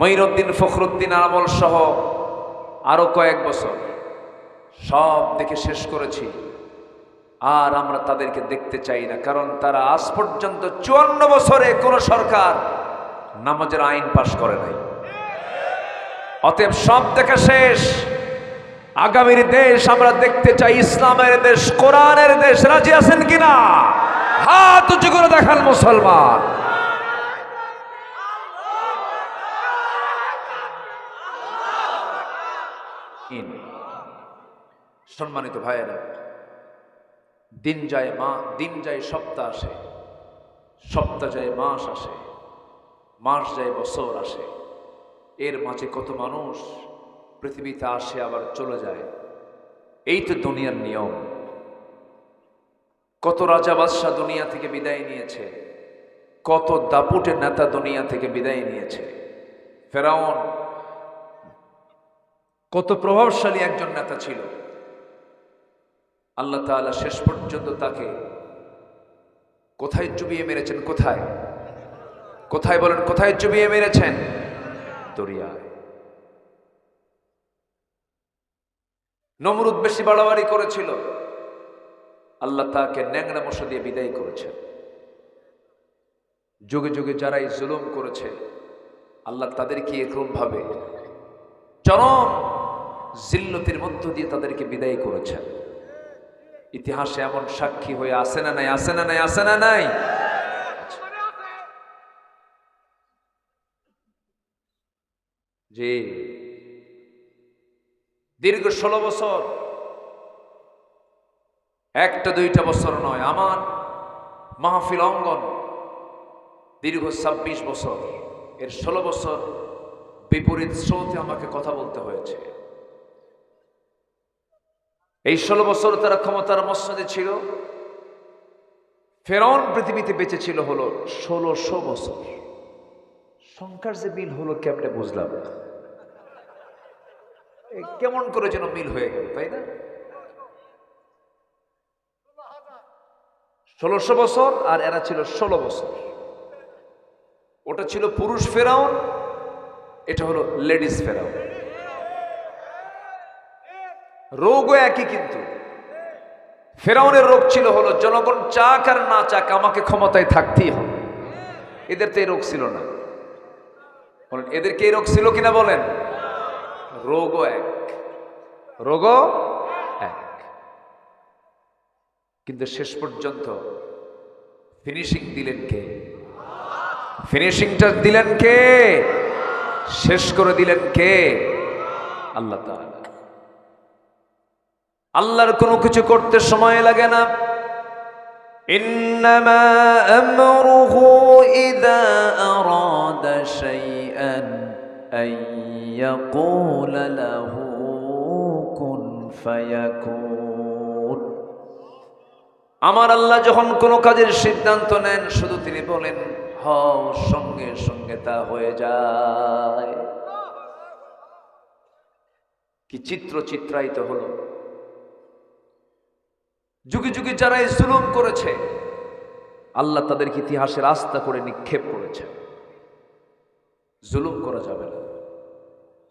মঈরুদ্দিন ফখরুদ্দিন আমল সহ আরও কয়েক বছর সব দেখে শেষ করেছি। আর আমরা তাদেরকে দেখতে চাই না, কারণ তারা আজ পর্যন্ত চুয়ান্ন বছরে কোন সরকার নামাজের আইন পাশ করে নাই। অতএব সব দেখা শেষ। আগামীর দেশ আমরা দেখতে চাই, ইসলামের দেশ, কোরআনের দেশ। রাজি আছেন কিনা? হাত উঁচু করে দেখান মুসলমান। ইন। সম্মানিত ভাইয়েরা, দিন যায় মা, দিন যায় সপ্তাহ আসে, সপ্তাহ যায় মাস আসে, মাস যায় বছর আসে। এর মাঝে কত মানুষ পৃথিবীতে আসে, আবার চলে যায়। এই তো দুনিয়ার নিয়ম। কত রাজা বাদশাহ দুনিয়া থেকে বিদায় নিয়েছে, কত দাপুটে নেতা দুনিয়া থেকে বিদায় নিয়েছে। ফেরাউন কত প্রভাবশালী একজন নেতা ছিল। আল্লাহ তাআলা শেষ পর্যন্ত তাকে কোথায় চুবিয়ে মেরেছেন, কোথায়? কোথায় বলেন, কোথায় চুবিয়ে মেরেছেন? নমরুদ বেশি বাড়াবাড়ি করেছিল। আল্লাহ তাকে ন্যাংরা মশা দিয়ে বিদায় করেছেন। যুগে যুগে যারাই জুলুম করেছে, আল্লাহ তাদেরকে এরকম ভাবে চরম জিল্লতির মধ্য দিয়ে তাদেরকে বিদায় করেছেন। ইতিহাসে এমন সাক্ষী হয়ে আসে না নাই? আসে না নাই? আসে না নাই? যে দীর্ঘ ষোলো বছর। একটা দুইটা বছর নয়, আমার মাহফিল অঙ্গন দীর্ঘ ছাব্বিশ বছর। এর ষোলো বছর বিপরীত স্রোতে আমাকে কথা বলতে হয়েছে। এই ষোলো বছর তারা ক্ষমতার মসনদে ছিল। ফেরন পৃথিবীতে বেঁচে ছিল হলো ষোলোশো বছর। সংখ্যার যে মিল হলো কেমনে বুঝলাম কেমন করে যেন মিল হয়ে গেল, তাই না? ষোলোশো বছর আর এরা ছিল ষোলো বছর। ওটা ছিল পুরুষ ফেরাউন, এটা হলো লেডিস ফেরাউন। রোগও একই কিন্তু। ফেরাউনের রোগ ছিল হলো, জনগণ চাক আর না চাক আমাকে ক্ষমতায় থাকতেই হবে। এদের তো এই রোগ ছিল না। বলেন এদেরকে এই রোগ ছিল কিনা বলেন? রোগও এক। রোগও এক। কিন্তু শেষ পর্যন্ত ফিনিশিং দিলেন কে? ফিনিশিংটা দিলেন কে? শেষ করে দিলেন কে? আল্লাহ তাআলা। আল্লাহর কোনো কিছু করতে সময় লাগে না إنما أمره إذا أراد شيئا أن يقول له كن فيكون আমার আল্লাহ যখন কোনো কাজের সিদ্ধান্ত নেন শুধু তিনি বলেন হও সঙ্গে সঙ্গে তা হয়ে যায় কি চিত্র চিত্রায়িত হলো যুগে যুগে যারা এই জুলুম করেছে, আল্লাহ তাদেরকে ইতিহাসের আস্থা করে নিক্ষেপ করেছে। জুলুম করা যাবে না।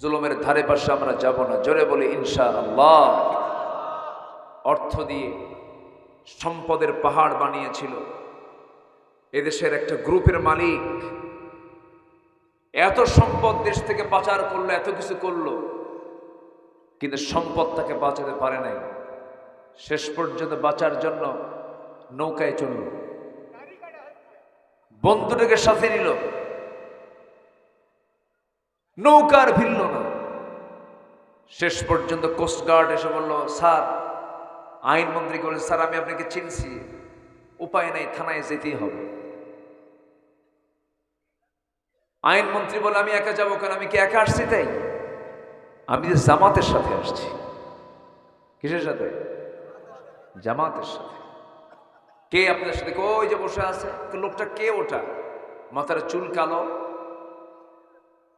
জুলুমের ধারে পাশে আমরা যাব না। জোরে বলি ইনশা আল্লাহ অর্থ দিয়ে সম্পদের পাহাড় বানিয়েছিল। এদেশের একটা গ্রুপের মালিক এত সম্পদ দেশ থেকে পাচার করল, এত কিছু করল, কিন্তু সম্পদ তাকে বাঁচাতে পারে নাই। শেষ পর্যন্ত বাঁচার জন্য নৌকায় চলল বন্ধুটাকে সাথে নিল। নৌকার ভিড়ল না। শেষ পর্যন্ত কোস্টগার্ড এসে বলল, স্যার আইনমন্ত্রী বলেন স্যার, আমি আপনাকে চিনছি। উপায় নাই, থানায় যেতেই হবে। আইনমন্ত্রী বলে আমি একা যাব কেন? আমি কি একা আসছি তাই? আমি যে জামাতের সাথে আসছি। কিসের সাথে? জামাতের সাথে। কে আপনার সাথে? ওই যে বসে আছে। লোকটা কে ওটা? মাথার চুল কালো।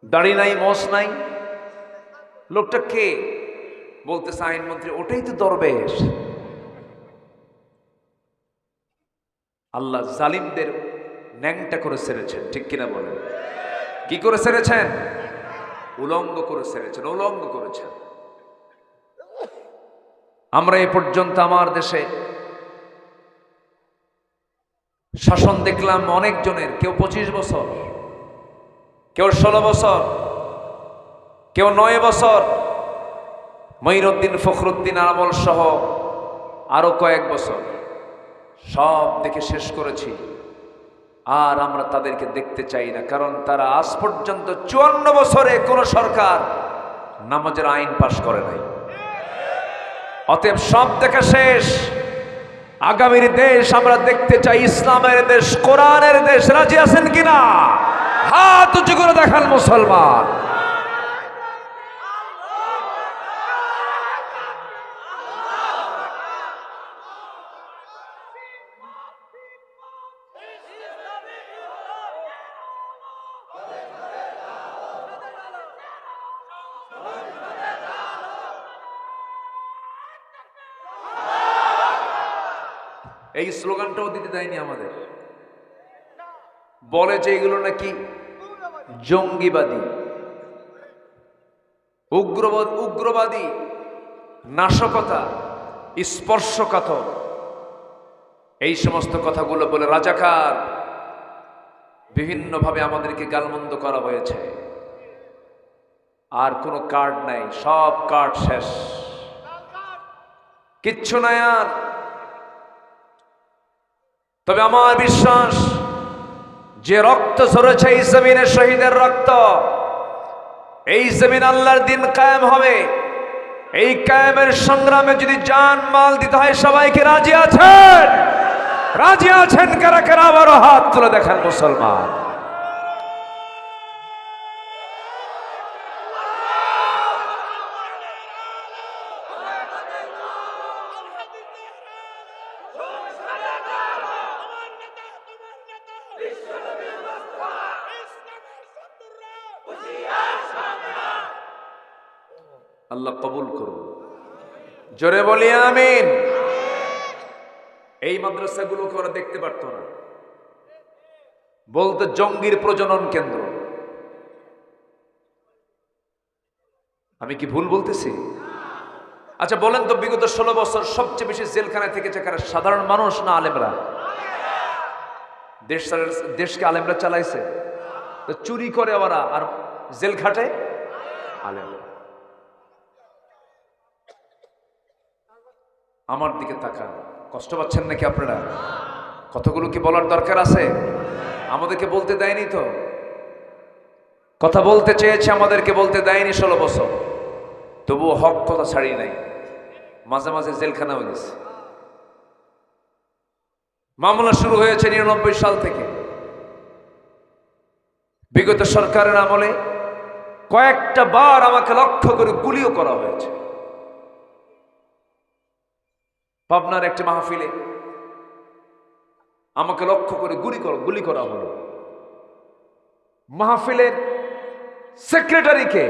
দাড়ি নাই মস নাই। লোকটা কে? বলতেছে আইনমন্ত্রী, ওটাই তো দরবেশ। আল্লাহ জালিমদের ন্যাংটা করে সেরেছেন, ঠিক কিনা বলেন? কি করে সেরেছেন? উলঙ্গ করে সেরেছেন, উলঙ্গ করেছেন। আমরা এ পর্যন্ত আমার দেশে শাসন দেখলাম অনেকজনের, কেউ পঁচিশ বছর, কেউ ষোলো বছর, কেউ নয় বছর। মঈরুদ্দিন ফখরুদ্দিন আমল সহ আরও কয়েক বছর। সব দেখে শেষ করেছি। আর আমরা তাদেরকে দেখতে চাই না, কারণ তারা আজ পর্যন্ত চুয়ান্ন বছরে কোনো সরকার নামাজের আইন পাশ করে নাই। অতএব সব দেখা শেষ। আগামীর দেশ আমরা দেখতে চাই, ইসলামের দেশ, কোরআনের দেশ। রাজি আছেন কিনা? হাত উঁচু করে দেখান মুসলমান। এই স্লোগানটাও দিতে দেয়নি আমাদের। বলে যে এগুলো নাকি জঙ্গিবাদী উগ্রবাদ উগ্রবাদী, নাশকতা, স্পর্শকাতর। এই সমস্ত কথাগুলো বলে রাজাকার বিভিন্নভাবে আমাদেরকে গালমন্দ করা হয়েছে। আর কোনো কার্ড নাই, সব কার্ড শেষ। কিচ্ছু নাই আর। তবে আমার বিশ্বাস, যে রক্ত ঝরেছে এই জমিনের শহীদের রক্ত, এই জমিন আল্লাহর দিন কায়েম হবে। এই কায়েমের সংগ্রামে যদি জান মাল দিতে হয় সবাইকে রাজি আছেন? রাজি আছেন? কারা কারা আবারও হাত তুলে দেখেন মুসলমান? আল্লাহ কবুল করুন। জোরে বলি আমিন। এই মাদ্রাসাগুলোকে ওরা দেখতে পারতো না। বলতে জঙ্গির প্রজনন কেন্দ্র। আমি কি ভুল বলতেছি? আচ্ছা বলেন তো বিগত ষোলো বছর সবচেয়ে বেশি জেলখানায় থেকেছে কারা? সাধারণ মানুষ না আলেমরা? দেশ দেশকে আলেমরা চালাইছে। তো চুরি করে ওরা আর জেল খাটে? আলেমরা। আমার দিকে তাকান। কষ্ট পাচ্ছেন নাকি আপনারা? কথাগুলো কি বলার দরকার আছে? আমাদেরকে বলতে দেয়নি তো? কথা বলতে চেয়েছে আমাদেরকে বলতে দেয়নি ষোলো বছর। তবুও হক কথা ছাড়ি নাই। মাঝে মাঝে জেলখানা হয়ে গেছে। মামলা শুরু হয়েছে নিরানব্বই সাল থেকে। বিগত সরকারের আমলে কয়েকটা বার আমাকে লক্ষ্য করে গুলিও করা হয়েছে। পাবনার একটি মাহফিলে আমাকে লক্ষ্য করে গুলি করা গুলি করা হলো। মাহফিলের সেক্রেটারিকে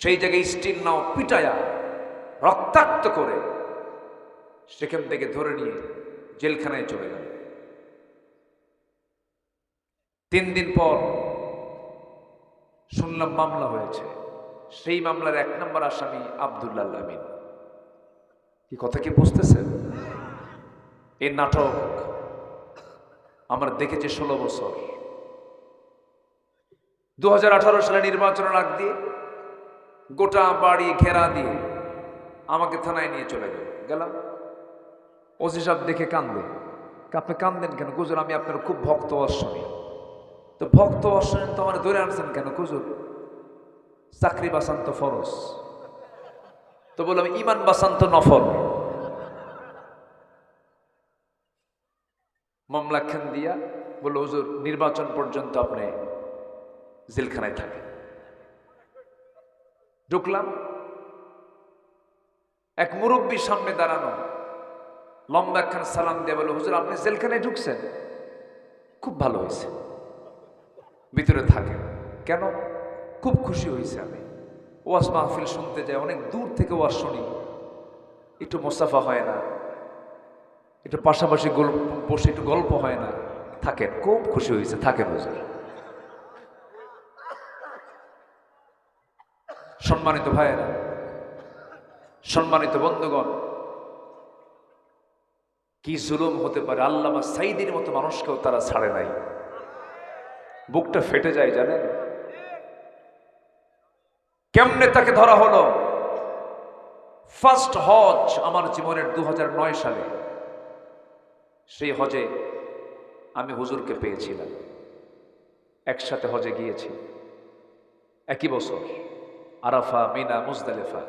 সেই জায়গায় স্টিল নাও পিটায়া রক্তাক্ত করে সেখান থেকে ধরে নিয়ে জেলখানায় চলে গেল। তিন দিন পর শুনলাম মামলা হয়েছে। সেই মামলার এক নম্বর আসামি আবদুল্লাহ আমিন। কি কথা কি বুঝতেছেন এই নাটক আমরা দেখেছি ষোলো বছর। দু হাজার আঠারো সালে নির্বাচনের আগ দিয়ে গোটা বাড়ি ঘেরা দিয়ে আমাকে থানায় নিয়ে চলে গেল। গেলাম। ওসি সাহেব দেখে কান্দে। আপনি কান্দেন কেন? কুজুর আমি আপনার খুব ভক্ত অশ্বনী। তো ভক্ত অশ্বনী তো আমার ধরে আনছেন কেন? কুজুর চাকরি বাসান্ত ফরস তো বললাম, ইমান বাসান্ত নফল। মামলা খান দিয়া বলল, হুজুর, নির্বাচন পর্যন্ত আপনি জেলখানায় থাকেন। ঢুকলাম। এক মুরব্বীর সামনে দাঁড়ানো, লম্বা একখান সালাম দিয়ে বলল, হুজুর, আপনি জেলখানায় ঢুকছেন? খুব ভালো হয়েছে। ভিতরে থাকেন। কেন? খুব খুশি হয়েছে আমি। ওয়াজ মাহফিল শুনতে যায়, অনেক দূর থেকে ওয়াজ শুনি। একটু মোসাফা হয় না। একটু পাশাপাশি গল্প বসে একটু গল্প হয় না। থাকেন, খুব খুশি হয়েছে থাকেন হুজুর সম্মানিত ভাইয়েরা, সম্মানিত বন্ধুগণ, কি জুলুম হতে পারে, আল্লামা সাইদির মতো মানুষকেও তারা ছাড়ে নাই। বুকটা ফেটে যায়, জানেন? কেমনে তাকে ধরা হলো? ফার্স্ট হজ আমার জীবনের দু হাজার নয় সালে। সেই হজে আমি হুজুরকে পেয়েছিলাম। একসাথে হজে গিয়েছি। একই বছর, আরাফা, মিনা, মুজদালেফা।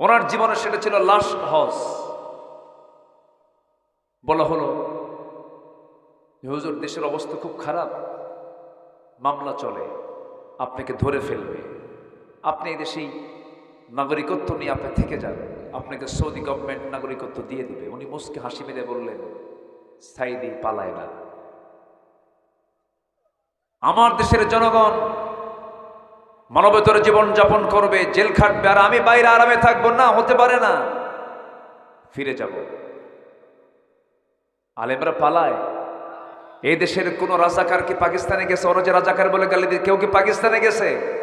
ওনার জীবনে সেটা ছিল লাস্ট হজ বলা হলো হুজুর, দেশের অবস্থা খুব খারাপ। মামলা চলে। আপনাকে ধরে ফেলবে। আপনি এই দেশেই নাগরিকত্ব নিয়ে আপনি থেকে যান। আপনাকে সৌদি গভর্নমেন্ট নাগরিকত্ব দিয়ে দিবে। উনি মুসকে হাসি মেরে বললেন, সাইদি পালায় না। আমার দেশের জনগণ মানবতর জীবন যাপন করবে, জেল খাটবে, আর আমি বাইরে আরামে থাকব না, হতে পারে না। ফিরে যাব। আলেমরা পালায়। এই দেশের কোন রাজাকার কি পাকিস্তানে গেছে? যে রাজাকার বলে গালি দিয়ে কেউ কি পাকিস্তানে গেছে?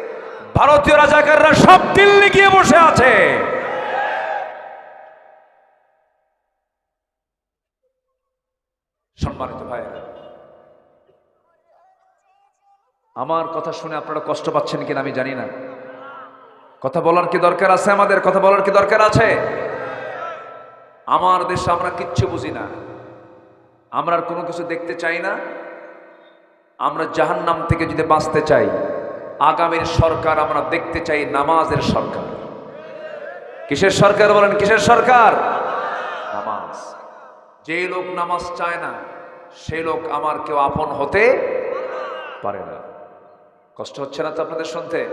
ভারতীয় রাজাকাররা সব দিল্লি গিয়ে বসে আছে। সম্মানিত ভাইয়েরা, আমার কথা শুনে আপনারা কষ্ট পাচ্ছেন কিনা আমি জানি না। কথা বলার কি দরকার আছে আমাদের? কথা বলার কি দরকার আছে? আমার দেশে আমরা কিচ্ছু বুঝি না। আমরা আর কোনো কিছু দেখতে চাই না। আমরা জাহান্নাম থেকে যদি বাঁচতে চাই আগামীর সরকার আমরা দেখতে চাই নামাজের সরকার। কিসের সরকার বলেন, কিসের সরকার? নামাজ। যে লোক নামাজ চায় না, সে লোক আমার কেউ আপন হতে পারে না। কষ্ট হচ্ছে না তো আপনাদের শুনতে?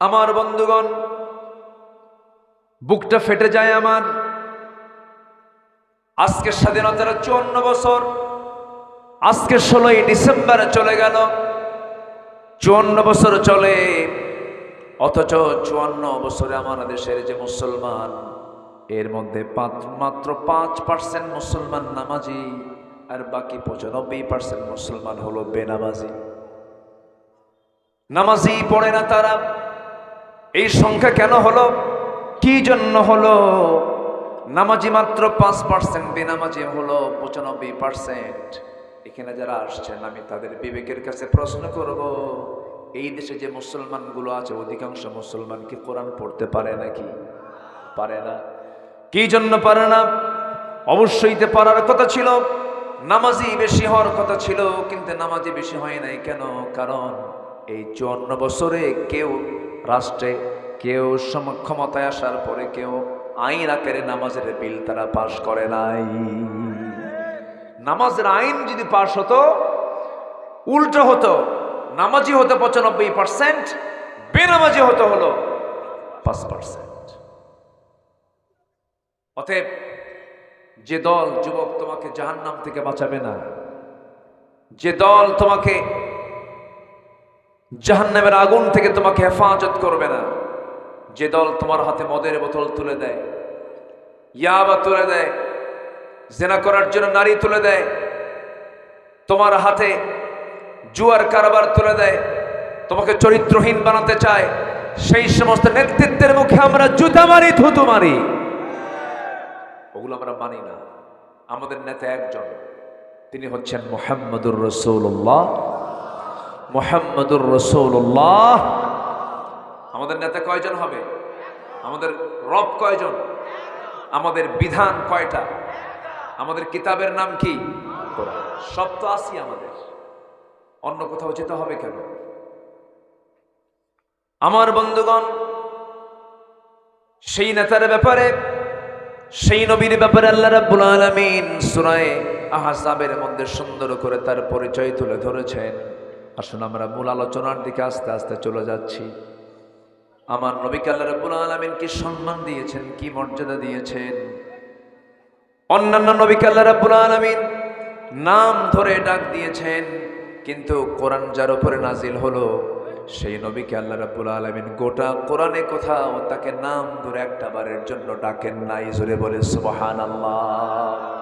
আমার বন্ধুগণ, বুকটা ফেটে যায় আমার। আজকের স্বাধীনতার চুয়ান্ন বছর আজকে ষোলোই ডিসেম্বরে চলে গেল। চুয়ান্ন বছর চলে, অথচ চুয়ান্ন বছরে আমার দেশের যে মুসলমান, এর মধ্যে পাঁচ- মাত্র পাঁচ পার্সেন্ট মুসলমান নামাজি, আর বাকি পঁচানব্বই পার্সেন্ট মুসলমান হলো বেনামাজি। নামাজি পড়ে না তারা। এই সংখ্যা কেন হলো? কি জন্য হলো? নামাজি মাত্র পাঁচ পার্সেন্ট বেনামাজি হলো পঁচানব্বই পার্সেন্ট এখানে যারা আসছেন, আমি তাদের বিবেকের কাছে প্রশ্ন করব, এই দেশে যে মুসলমানগুলো আছে, অধিকাংশ মুসলমান কি কোরআন পড়তে পারে নাকি? পারে না। কি জন্য পারে না? অবশ্যই পারার কথা ছিল নামাজি বেশি হওয়ার কথা ছিল, কিন্তু নামাজি বেশি হয় নাই কেন? কারণ এই চুয়ান্ন বছরে কেউ রাষ্ট্রে, কেউ ক্ষমতায় আসার পরে কেউ আইন আকারে নামাজের বিল তারা পাশ করে নাই। নামাজের আইন যদি পাশ হতো, উল্টো হতো, নামাজি হতো পঁচানব্বই পার্সেন্ট বেনামাজি হতো হলো পাঁচ পার্সেন্ট অতএব যে দল যুবক তোমাকে জাহান্নাম থেকে বাঁচাবে না, যে দল তোমাকে জাহান্নামের আগুন থেকে তোমাকে হেফাজত করবে না, যে দল তোমার হাতে মদের বোতল তুলে দেয়, ইয়াবা তুলে দেয় জেনা করার জন্য নারী তুলে দেয়। তোমার হাতে জুয়ার কারবার তুলে দেয়। তোমাকে চরিত্রহীন বানাতে চায়। সেই সমস্ত নেতৃত্বের মুখে আমরা জুতা মারি, থুতু মারি। ওগুলো আমরা মানি না। আমাদের নেতা একজন, তিনি হচ্ছেন মোহাম্মদুর রসৌল্লাহ মোহাম্মদুর রসৌল্লাহ আমাদের নেতা কয়জন হবে? আমাদের রব কয়জন? আমাদের বিধান কয়টা? আমাদের কিতাবের নাম কি। সব তো আসি আমাদের। অন্য কোথাও যেতে হবে কেন? আমার বন্ধুগণ, সেই নেতার ব্যাপারে, সেই নবীর ব্যাপারে আল্লাহ রাব্বুল আলামিন সূরা আহজাবের মধ্যে সুন্দর করে তার পরিচয় তুলে ধরেছেন। আসুন আমরা মূল আলোচনার দিকে আস্তে আস্তে চলে যাচ্ছি। আমার নবীকে আল্লাহ রাব্বুল আলামিন কি সম্মান দিয়েছেন, কি মর্যাদা দিয়েছেন? অন্যান্য নবীকে আল্লাহ আলামিন নাম ধরে ডাক দিয়েছেন, কিন্তু কোরআন যার উপরে নাজিল হলো, সেই নবীকে আল্লাহ রাব্বুল আলামিন গোটা কোরআনে কোথাও তাকে নাম ধরে একটা বারের জন্য ডাকেন নাই, জোরে বলে সুবহানাল্লাহ।